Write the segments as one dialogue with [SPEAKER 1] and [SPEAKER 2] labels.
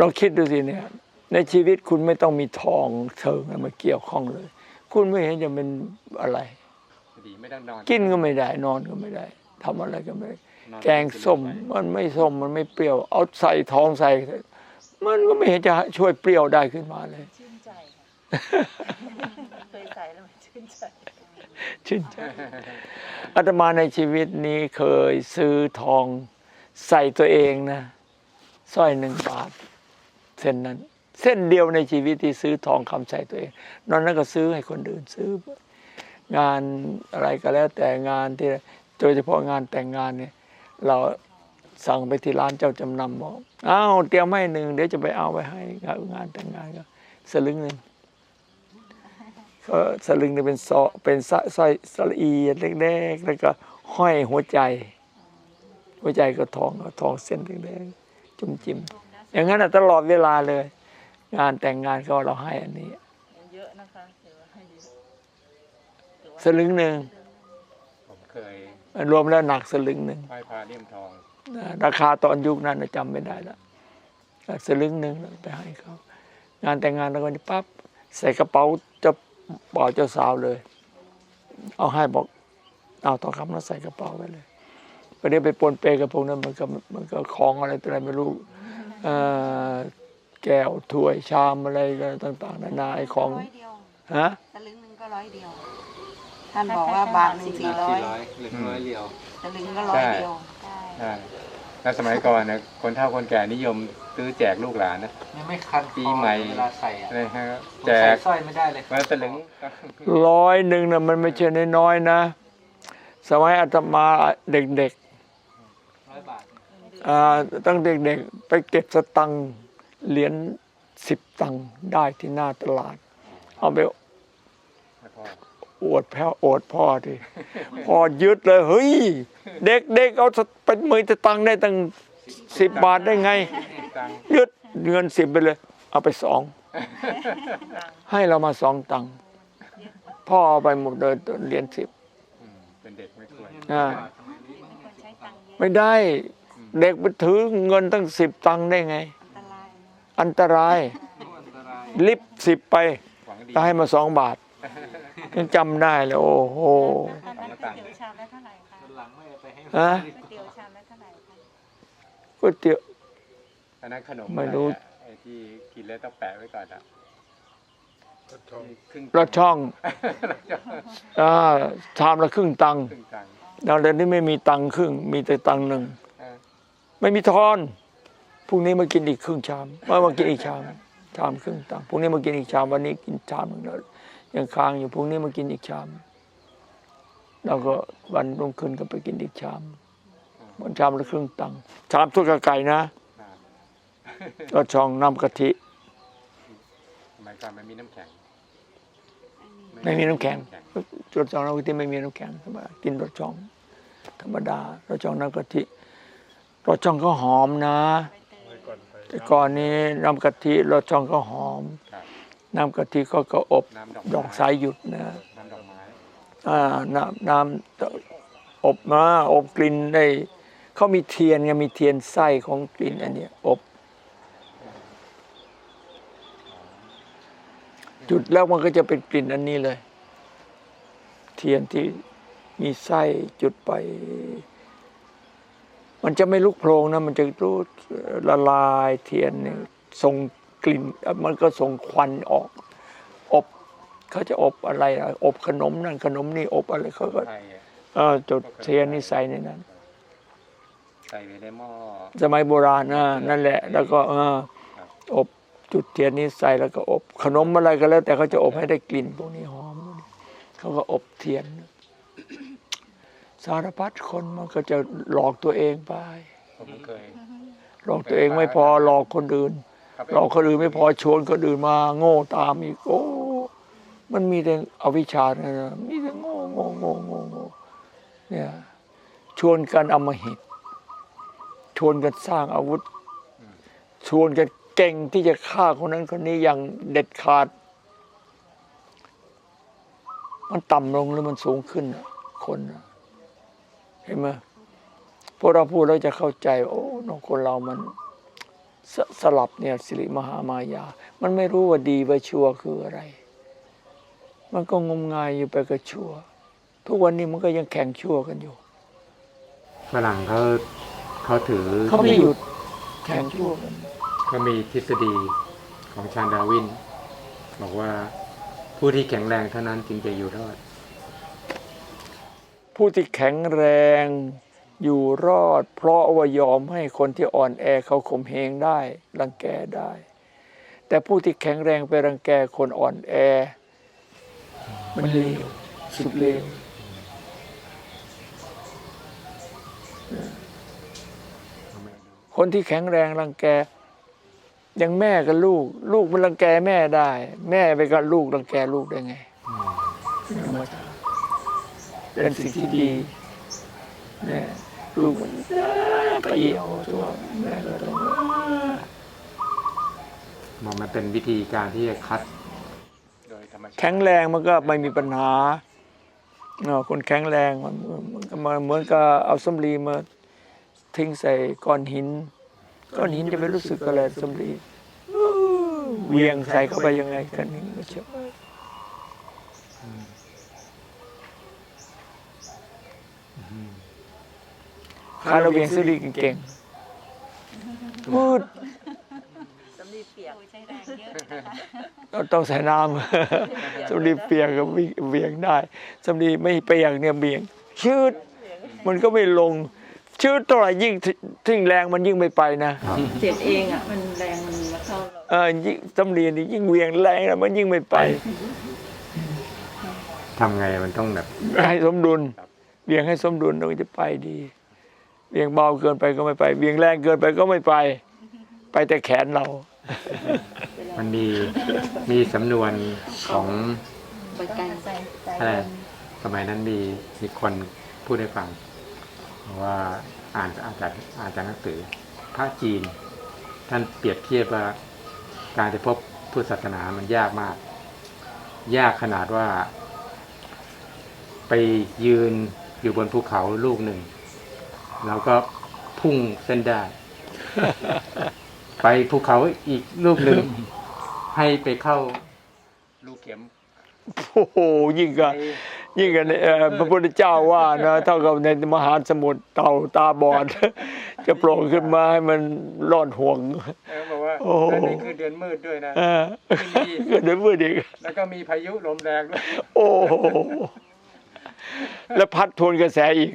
[SPEAKER 1] ลองคิดดูสิเนี่ยในชีวิตคุณไม่ต้องมีทองเทิงอะไรมาเกี่ยวข้องเลย คุณไม่เห็นจะเป็นอะไร
[SPEAKER 2] ดีไม่ต้องนอน
[SPEAKER 1] กินก็ไม่ได้นอนก็ไม่ได้ทำอะไรก็ไม่ได้
[SPEAKER 2] นอน
[SPEAKER 1] แกงส้มมันไม่ส้มมันไม่เปรี้ยว เอาใส่ทองใส่ มันก็ไม่เห็นจะช่วยเปรี้ยวได้ขึ้นมาเลย
[SPEAKER 3] ชื่นใจค่ะเคยใส่แล้วมันชื่นใจ
[SPEAKER 1] ชื่นใจอาตมาในชีวิตนี้เคยซื้อทองใส่ตัวเองนะ สร้อยหนึ่งบาท เส้นนั้น เส้นเดียวในชีวิตที่ซื้อทองคำใส่ตัวเองนอกนั้นก็ซื้อให้คนอื่นซื้อ งานอะไรก็แล้ว แต่งานที่โดยเฉพาะงานแต่งงานเนี่ย เราสั่งไปที่ร้านเจ้าจำนำบอกอ้าวเตรียมให้หนึ่งเดี๋ยวจะไปเอาไปให้งานแต่งงานก็สลึงหนึ่งก็สลึงเนี่ยเป็นซอเป็นสร้อยสร้อยสระอีเล็กๆ แล้วก็ห้อยหัวใจ หัวใจก็ทองก็ทองเส้นเล็กๆ จุ่มจิ้มๆอย่างนั้นน่ะตลอดเวลาเลย งานแต่งงานก็เราให้อันนี้
[SPEAKER 3] เยอะนะคะถือว่าให้เยอะถือว่า
[SPEAKER 1] สลึงหนึ่ง
[SPEAKER 2] ผมเคย
[SPEAKER 1] รวมแล้วหนักสลึงหนึ่ง
[SPEAKER 2] ห้อยพาเลี่ยมทอง
[SPEAKER 1] นะราคาตอนยุคนั้นน่ะจำไม่ได้แล้วสลึงหนึ่งแล้วไปให้เขางานแต่งงานแล้วก็นี่ปั๊บใส่กระเป๋าเจะบ่าวเจ้าสาวเลย เอาให้บอก เอาทองคำแล้วใส่กระเป๋าไว้เลย ประเดี๋ยวไปปนเปกับพวกนั้นมันก็มันก็ของอะไรตัวอะไรไม่รู้เอ่อแก้วถ้วยชามอะไรต่าง ๆ นานาไอ้ของ
[SPEAKER 4] ร้อยเดียว
[SPEAKER 1] ฮะ
[SPEAKER 4] สลึงหนึ่งก็ร้อยเดียว ท่านบอกว่าบาทหนึ่งสี่ร้อย
[SPEAKER 5] หรือร้อยเดียว
[SPEAKER 4] สลึงก็ร้อยเดียว
[SPEAKER 2] ใช่แล้วสมัยก่อนนะคนเฒ่าคนแก่นิยมซื้อแจกลูกหลานนะ
[SPEAKER 5] ไม่ไม่คัน
[SPEAKER 2] ปีใหม่
[SPEAKER 5] เวลาใส่อะ
[SPEAKER 2] อะไรฮะ
[SPEAKER 5] ผม
[SPEAKER 2] แจ
[SPEAKER 5] ใส่
[SPEAKER 2] ก
[SPEAKER 5] สร้อยไม่ได้เลย
[SPEAKER 2] มาสลึง
[SPEAKER 1] ร้อยหนึ่งนะมันไม่ใช่น้อยๆนะ สมัยอาตมาเด็ก
[SPEAKER 5] ร้อยบาท
[SPEAKER 1] ๆอ่า ตั้งเด็กๆไปเก็บสตังค์เหรียญสิบตังค์ได้ที่หน้าตลาด เอาไป
[SPEAKER 2] แล้วก็
[SPEAKER 1] อวดแพ้อวดพ่อดิพ่อยึดเลยเฮ้ย เด็กๆเอาสเป็นมือจะตังค์ได้ตั้งสิบบาทได้ไง
[SPEAKER 2] ตังค์
[SPEAKER 1] ยึดเงินสิบไปเลย เอาไปสอง ให้เรามาสองตังค์พ่อเอาไปหมดเลยเหรียญสิบ
[SPEAKER 2] อืมเป็นเด็กไม่ควร
[SPEAKER 1] ไม่ได้ เด็กไปถือเงินตั้งสิบตังค์ได้ไง
[SPEAKER 4] อันตรายนะ
[SPEAKER 1] อันตราย
[SPEAKER 5] อันตราย
[SPEAKER 1] ลิฟต์สิบไป
[SPEAKER 2] หวังดี
[SPEAKER 1] ก็ให้มาสองบาทยังจำได้เลยโอ้โห
[SPEAKER 4] ตอนนั้นก๋วยเตี๋ยวชามละเท่าไหร่คะ
[SPEAKER 5] วันหลังไม่เอาไปให้
[SPEAKER 1] ฮะ
[SPEAKER 4] ก๋วยเตี๋ยวชามละเท่าไหร่คะ
[SPEAKER 1] ก๋วยเตี๋ยว
[SPEAKER 2] อันนั้นขนม
[SPEAKER 1] ไม่รู้
[SPEAKER 2] อะอะไอ้ที่กินแล้วต้องแปะไว้ก่อนอะที่ครึ่ง
[SPEAKER 1] รถช่อง
[SPEAKER 2] รถช่อง
[SPEAKER 1] อ่าชามละครึ่งตังค์
[SPEAKER 2] ครึ่งตังค์
[SPEAKER 1] แล้วเดี๋ยวนี้ไม่มีตังค์ครึ่ง มีแต่ตังค์หนึ่ง
[SPEAKER 2] เออ
[SPEAKER 1] ไม่มีทอนพรุ่งนี้มากินอีกครึ่งชามเมื่อมากินอีกชามชามครึ่งตังค์พรุ่งนี้มากินอีกชามวันนี้กินชามหนึงแล้วยังค้างอยู่พรุ่งนี้มากินอีกชามแล้วก็วันรุ่งขึ้นก็ไปกินอีกชามวันชามละครึ่งตังค์ชามทุกไก่นะ
[SPEAKER 2] อ่า
[SPEAKER 1] ก็ช่องน้ำกะทิ
[SPEAKER 2] สมัยก่อนมันมีน้ำแข็ง
[SPEAKER 1] ไม่มีน้ำแข็ง รสช่องน้ำกะทิไม่มีน้ำแข็งธรรมดากินรสช่อง ธรรมดารสช่องน้ำกะทิรสช่องก็หอมนะ แต่ก่อนนี้น้ำกะทิรสช่องก็หอม น้ำกะทิก็ก็อบ
[SPEAKER 2] ดอก
[SPEAKER 1] สายหยุดนะ
[SPEAKER 2] น้ำอกไม้
[SPEAKER 1] อ่าน้ำอบมาอบกลิ่นได้เขามีเทียนไงมีเทียนไส้ของกลิ่นอันนี้อบจุดแล้วมันก็จะเป็นกลิ่นอันนี้เลย เทียนที่มีไส้จุดไป มันจะไม่ลุกโพลงนะ มันจะรู้ละลายเทียนเนี่ยส่งกลิ่น มันก็ส่งควันออก อบเขาจะอบอะไรอะอบขนมนั่นขนมนี่อบอะไรเขาก็
[SPEAKER 2] ไทยอะ
[SPEAKER 1] เออจุดเทียนนี่ใส่ในนั้น
[SPEAKER 2] ใส่ไว้ในหม้อ
[SPEAKER 1] สมัยโบราณนะนั่นแหละ แล้วก็เออ
[SPEAKER 2] ครับ
[SPEAKER 1] อบจุดเทียนนี้ใส่แล้วก็อบ ขนมอะไรก็แล้ว แต่เขาจะอบให้ได้กลิ่นพวกนี้หอมพวกนี้ เขาก็อบเทียน สารพัดคนมันก็จะหลอกตัวเองไป
[SPEAKER 2] ผมเคย
[SPEAKER 1] หลอกตัวเองไม่พอหลอกคนอื่นหลอกคนอื่นไม่พอชวนคนอื่นมา โง่ตามอีกโอ้มันมีแต่อวิชชาเนี่ยนะมีแต่โง่โง่โง่โง่โง่เนี่ยชวนกันอำมหิต ชวนกันสร้างอาวุธ ชวนกันเก่งที่จะฆ่าคนนั้นคนนี้อย่างเด็ดขาด มันต่ำลงหรือมันสูงขึ้นน่ะคนน่ะเห็นไหมพวกเราพูดแล้วจะเข้าใจ โอ้น้องคนเรามันสสลับเนี่ยสิริมหามายา มันไม่รู้ว่าดีว่าชั่วคืออะไร มันก็งมงายอยู่ไปกับชั่ว ทุกวันนี้มันก็ยังแข่งชั่วกันอยู่
[SPEAKER 2] ฝรั่งเขาเขาถือ
[SPEAKER 1] เขาไม่หยุดแข่งชั่วกัน
[SPEAKER 2] เขามีทฤษฎีของชาญดาร์วิน บอกว่า ผู้ที่แข็งแรงเท่านั้นจึงจะอยู่รอด
[SPEAKER 1] ผู้ที่แข็งแรงอยู่รอด เพราะว่ายอมให้คนที่อ่อนแอเขาข่มเหงได้ รังแกได้ แต่ผู้ที่แข็งแรงไปรังแกคนอ่อนแอ มันเลวสุดเลวคนที่แข็งแรงรังแก อย่างแม่กับลูก ลูกมันรังแกแม่ได้ แม่ไปกับลูกรังแกลูกได้ไงธรรมชาติเป็นสิ่งที่ดีแม่ลูกมันไปเหี่ยวตัวแม่ก็ต้อง
[SPEAKER 2] มองมันเป็นวิธีการที่จะคัดโดยธรรมชาติ
[SPEAKER 1] แข็งแรงมันก็ไม่มีปัญหาเนาะคนแข็งแรงมันมันก็มาเหมือนกับเอาสำลีมาทิ้งใส่ก้อนหิน ก้อนหินจะไปรู้สึกอะไรสำลีอื้อเหวียงใส่เข้าไปยังไงกันนี่ไม่เชื่อคาเราเหวียงสำลีเก่งๆพูด
[SPEAKER 3] สำลีเปียก
[SPEAKER 4] ใช้แรงเยอะนะคะ
[SPEAKER 1] เราต้องใส่น้ำสำลีเปียกก็วิ่งเบี่ยงได้สำลีไม่เปียกเนี่ยเบี่ยงชืดมันก็ไม่ลง ชืดเท่าไหร่ยิ่งทิ้งแรงมันยิ่งไม่ไปนะ
[SPEAKER 4] เจ็บเองอะมันแรงมันมาเข้าเรา
[SPEAKER 1] เออยิ่งสำลีนี่ยิ่งเวียงแรงนะมันยิ่งไม่ไป
[SPEAKER 2] ทำไงมันต้องแบบ
[SPEAKER 1] ให้สมดุลเบี่ยงให้สมดุลเราจะไปดีเบี่ยงเบาเกินไปก็ไม่ไปเบี่ยงแรงเกินไปก็ไม่ไป ไปแต่แขนเรา
[SPEAKER 2] มันมีมีสำนวนของ
[SPEAKER 4] ไปไกลใส่ใส่
[SPEAKER 2] อะไรสมัยนั้นมีมีคนพูดให้ฟัง ว่าอ่านอ่านจากอ่านจากหนังสือพระจีน ท่านเปรียบเทียบว่าการจะพบพุทธศาสนามันยากมาก ยากขนาดว่า ไปยืนอยู่บนภูเขาลูกหนึ่งแล้วก็พุ่งเส้นได้ ไปภูเขาอีกลูกหนึ่ง ให้ไปเข้าลูกเข็ม
[SPEAKER 1] โอ้โหยิ่งกับ ยิ่งกับเอ่อพระพุทธเจ้าว่านะเท่ากับในมหาสมุทรเต่าตาบอด จะโผล่ขึ้นมาให้มันรอดห่วง
[SPEAKER 2] เออบอกว่า
[SPEAKER 1] โอ้โห
[SPEAKER 2] แล้วนี่คือเดือนมืดด้วยนะ
[SPEAKER 1] เออก็เดี๋ยวมืดอีก
[SPEAKER 2] แล้วก็มีพายุลมแรงด้วย
[SPEAKER 1] โอ้โหแล้วพัดทวนกระแสอีก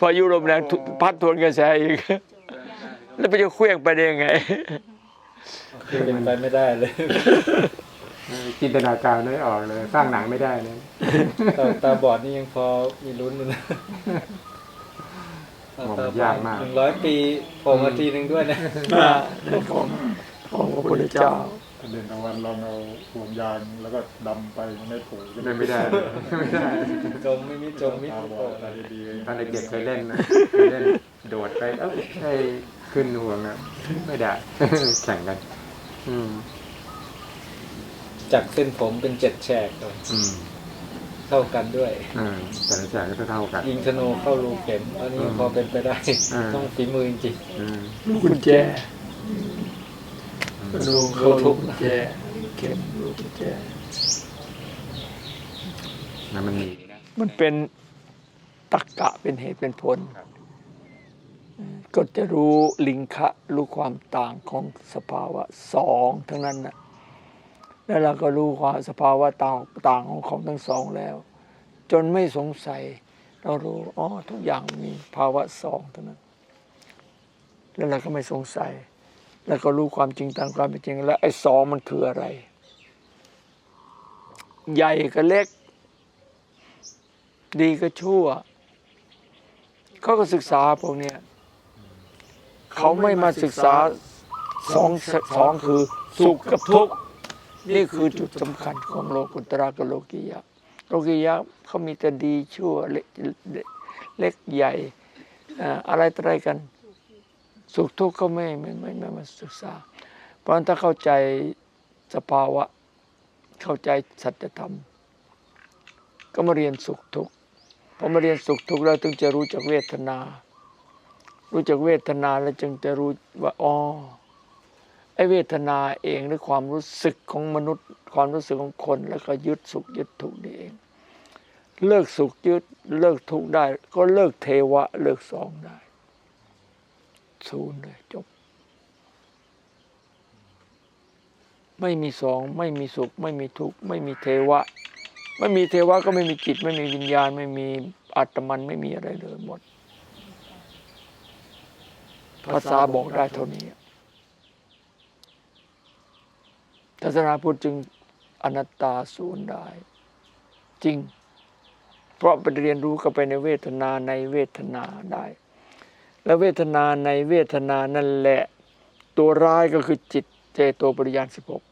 [SPEAKER 1] พายุลมแรงทุพัดทวนกระแสอีก แล้วไปจะเคลื่องไปได้ยังไง
[SPEAKER 5] เป็นไปไม่ได้เลย
[SPEAKER 2] เออ จินตนาการไม่ออกเลย สร้างหนังไม่ได้เลย
[SPEAKER 5] ตาตาบอดนี่ยังพอมีลุ้นอยู่นะ
[SPEAKER 2] โอ้
[SPEAKER 5] ตา
[SPEAKER 2] มัน
[SPEAKER 5] บอด
[SPEAKER 2] ยากมาก
[SPEAKER 5] หนึ่งร้อยปีโผล่มาทีหนึ่งด้วยนะ
[SPEAKER 1] ของของพระพุทธเจ้า
[SPEAKER 6] เด่นตะวันลองเอาห่วงยางแล้วก็ดำไปในถู
[SPEAKER 2] ไม่ไม่ได้ไม่ได้
[SPEAKER 5] จมไม่มีจมมิด
[SPEAKER 6] ตาบ
[SPEAKER 5] โผ
[SPEAKER 6] อ
[SPEAKER 5] ล่
[SPEAKER 6] ดอะไรดีๆ
[SPEAKER 2] ตอนเด็กๆเคยเล่นนะเคยเล่นโดดไปเอ้าให้ขึ้นห่วงอะไม่ได้แข่งกัน อืม
[SPEAKER 5] จากเส้นผมเป็นเจ็ดแฉกเลย
[SPEAKER 2] อืม
[SPEAKER 5] เท่ากันด้วย
[SPEAKER 2] เออแต่ละแจกก็เท่าๆกัน
[SPEAKER 5] ยิงธนูเข้ารูเข็มอันนี้พอเป็นไปได้
[SPEAKER 2] อืม
[SPEAKER 5] ต้องฝีมือจริง
[SPEAKER 2] อืม
[SPEAKER 1] ลูกกุญแจลูกเขาลูกกุญแจเข็มลูกกุญแจ
[SPEAKER 2] แล้วมันมีนะ
[SPEAKER 1] มันเป็นตักกะเป็นเหตุเป็นผล
[SPEAKER 2] ครับ
[SPEAKER 1] ก็จะรู้ลิงคะรู้ความต่างของสภาวะสองทั้งนั้นนะ แล้วเราก็รู้ความสภาวะต่างต่างของของทั้งสองแล้ว จนไม่สงสัย เรารู้อ๋อทุกอย่างมีภาวะสองเทั้งนั้น แล้วเราก็ไม่สงสัย แล้วก็รู้ความจริงตามความเป็นจริง แล้วไอ้สองมันคืออะไร ใหญ่กับเล็ก ดีกับชั่วเขาก็ศึกษาพวกเนี้ยเขาไม่มาศึกษาสองสองคือสุขกับทุกข์ นี่คือจุดสำคัญของโลกุตระกับโลกียะโลกียะเขามีแต่ดีชั่วเล็กเล็กใหญ่อะไรต่ออะไรกัน สุขทุกข์เขาไม่ไม่ไม่ไม่มาศึกษา เพราะนั้นถ้าเข้าใจสภาวะ เข้าใจสัจธรรม ก็มาเรียนสุขทุกข์พอมาเรียนสุขทุกข์แล้วถึงจะรู้จักเวทนา รู้จักเวทนาแล้วจึงจะรู้ว่าอ๋อ อ้เวทนาเองหรือความรู้สึกของมนุษย์ ความรู้สึกของคน แล้วก็ยึดสุขยึดทุกข์นี่เอง เลิกสุขยึดเลิกทุกข์ได้ ก็เลิกเทวะ เลิกสองได้ศูนย์เลยจบ ไม่มีสองไม่มีสุข ไม่มีทุกข์ไม่มีเทวะ ไม่มีเทวะก็ไม่มีจิต ไม่มีวิญญาณ ไม่มีอัตมันไม่มีอะไรเลยหมด ภาษาบอกได้เท่านี้ ศาสนาพุทธจึงอนัตตาศูนย์ได้ จริง เพราะไปเรียนรู้กันไปในเวทนาในเวทนาได้ แล้วเวทนาในเวทนานั่นแหละ ตัวร้ายก็คือจิตเจโตปริยานสิบหก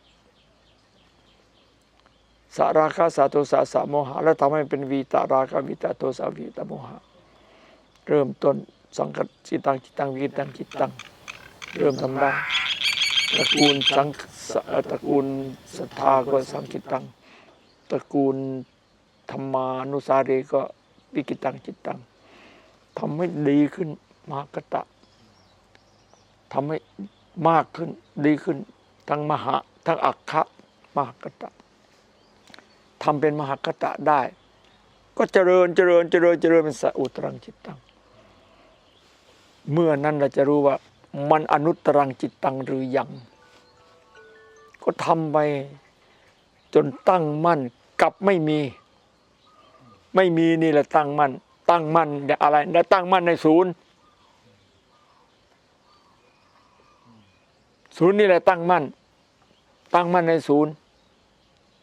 [SPEAKER 1] สาราคาสาโทสาสาโมหะ แล้วทำให้เป็นวีตาราคาวิตาโทสาวีตาโมหะ เริ่มต้นสังกัดจิตังจิตังวิตังจิตตัง เริ่มทำได้ตระกูลสัง ตระกูลศรัทธาก็สังกิตัง ตระกูลธรรมานุสารีก็วิกิตังจิตตังทำให้ดีขึ้นมากตะทำให้มากขึ้นดีขึ้น ทั้งมหาทั้งอักขะมหากตะทำเป็นมหากตะได้ ก็เจริญเจริญเจริญเจริญเป็นสัอุตรังจิตตัง เมื่อนั้นเราจะรู้ว่ามันอนุตตรังจิตตังหรือยัง ก็ทำไปจนตั้งมั่นกับไม่มี ไม่มีนี่แหละตั้งมั่นตั้งมั่นเนี่ยอะไรได้ตั้งมั่นในศูนย์ศูนย์นี่แหละตั้งมั่นตั้งมั่นในศูนย์